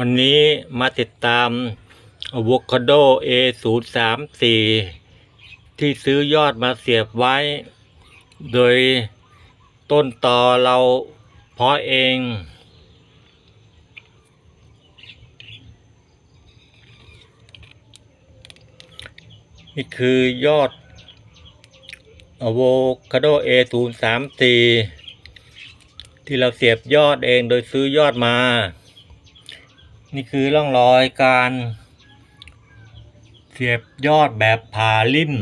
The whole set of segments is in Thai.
วันนี้มาติดตาม Avocado A034 ที่ซื้อยอดมาเสียบไว้ โดยต้นต่อเราเพาะเอง นี่คือยอด Avocado A034 ที่เราเสียบยอดเองโดยซื้อยอดมา นี่คือร่องรอยการเสียบยอดแบบผ่าลิ่ม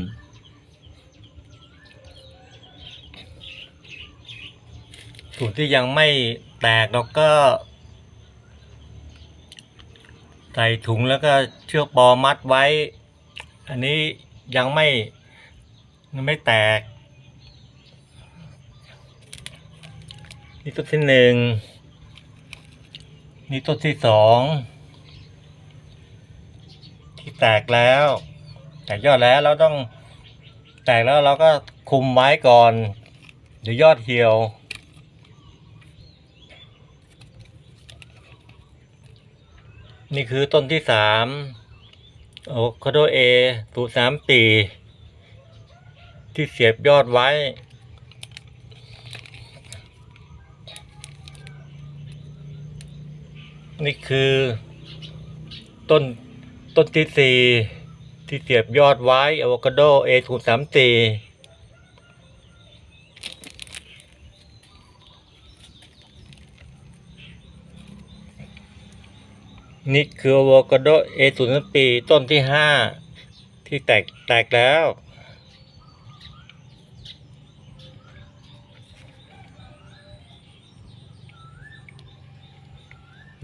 ส่วนที่ยังไม่แตกเราก็ ใส่ถุงแล้วก็เชือกปอมัดไว้ อันนี้ยังไม่ยังไม่แตก นี่ต้นที่หนึ่ง นี่ต้นที่สอง ที่แตกแล้ว แตกยอดแล้วเราต้อง แตกแล้วเราก็คุมไว้ก่อนเดี๋ยวยอดเหี่ยว นี่คือต้นที่สามโอคาโดเอตูสามปีที่เสียบยอดไว้ นี่คือต้นต้นที่สี่ที่เสียบยอดไว้อะโวคาโดเอทูสามสี่นี่คืออะโวคาโดเอทูสามปีต้นที่ห้าที่แตกแตกแล้ว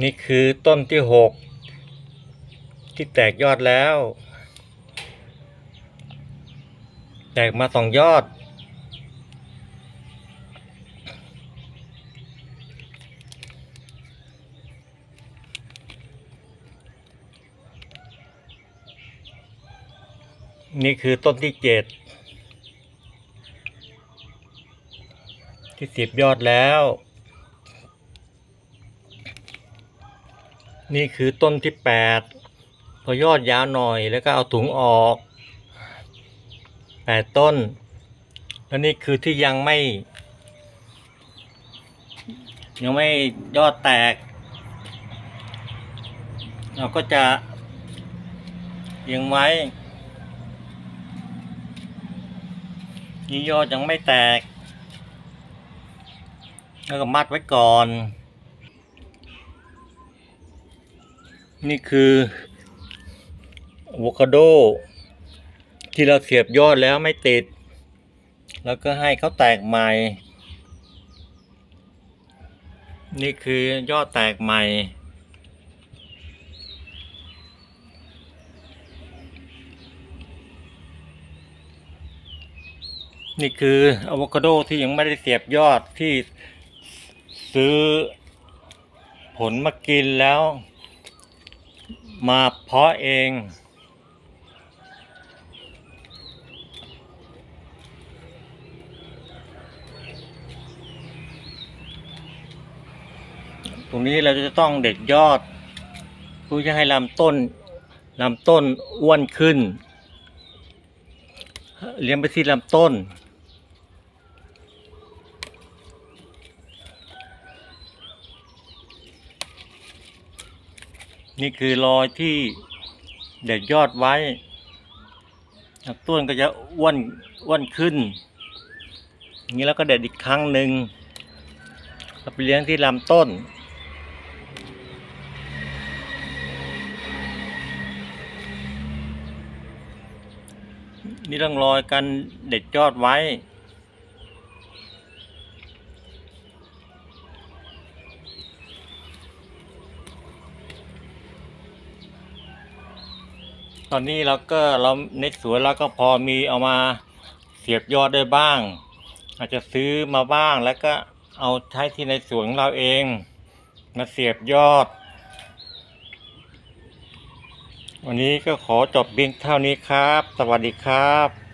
นี่คือต้นที่หกที่แตกยอดแล้ว แตกมาสองยอด นี่คือต้นที่เจ็ดที่สิบยอดแล้ว นี่คือต้นที่แปดพอยอดยาวหน่อยแล้วก็เอาถุงออกแปดต้น แล้วนี่คือที่ยังไม่ ยังไม่ยอดแตก เราก็จะเรียงไว้ นี่ยอดยังไม่แตก แล้วก็มัดไว้ก่อน นี่คืออะโวคาโด ที่เราเสียบยอดแล้วไม่ติด แล้วก็ให้เขาแตกใหม่ นี่คือยอดแตกใหม่นี่คืออะโวคาโดที่ยังไม่ได้เสียบยอดที่ซื้อผลมากินแล้ว มาเพาะเอง ตรงนี้เราจะต้องเด็ดยอดเพื่อจะให้ลำต้นลำต้นอ้วนขึ้น เลี้ยงไปที่ลำต้น นี่คือรอยที่เด็ดยอดไว้ต้นก็จะอ้วนอ้วนขึ้นอย่างนี้แล้วก็เด็ดอีกครั้งหนึ่งเอาไปเลี้ยงที่ลำต้น นี่ต้องรอยกันเด็ดยอดไว้ ตอนนี้เราก็เราในสวนเราก็พอมีเอามาเสียบยอดได้บ้าง อาจจะซื้อมาบ้างแล้วก็เอาใช้ที่ในสวนของเราเอง มาเสียบยอด วันนี้ก็ขอจบเพียงเท่านี้ครับ สวัสดีครับ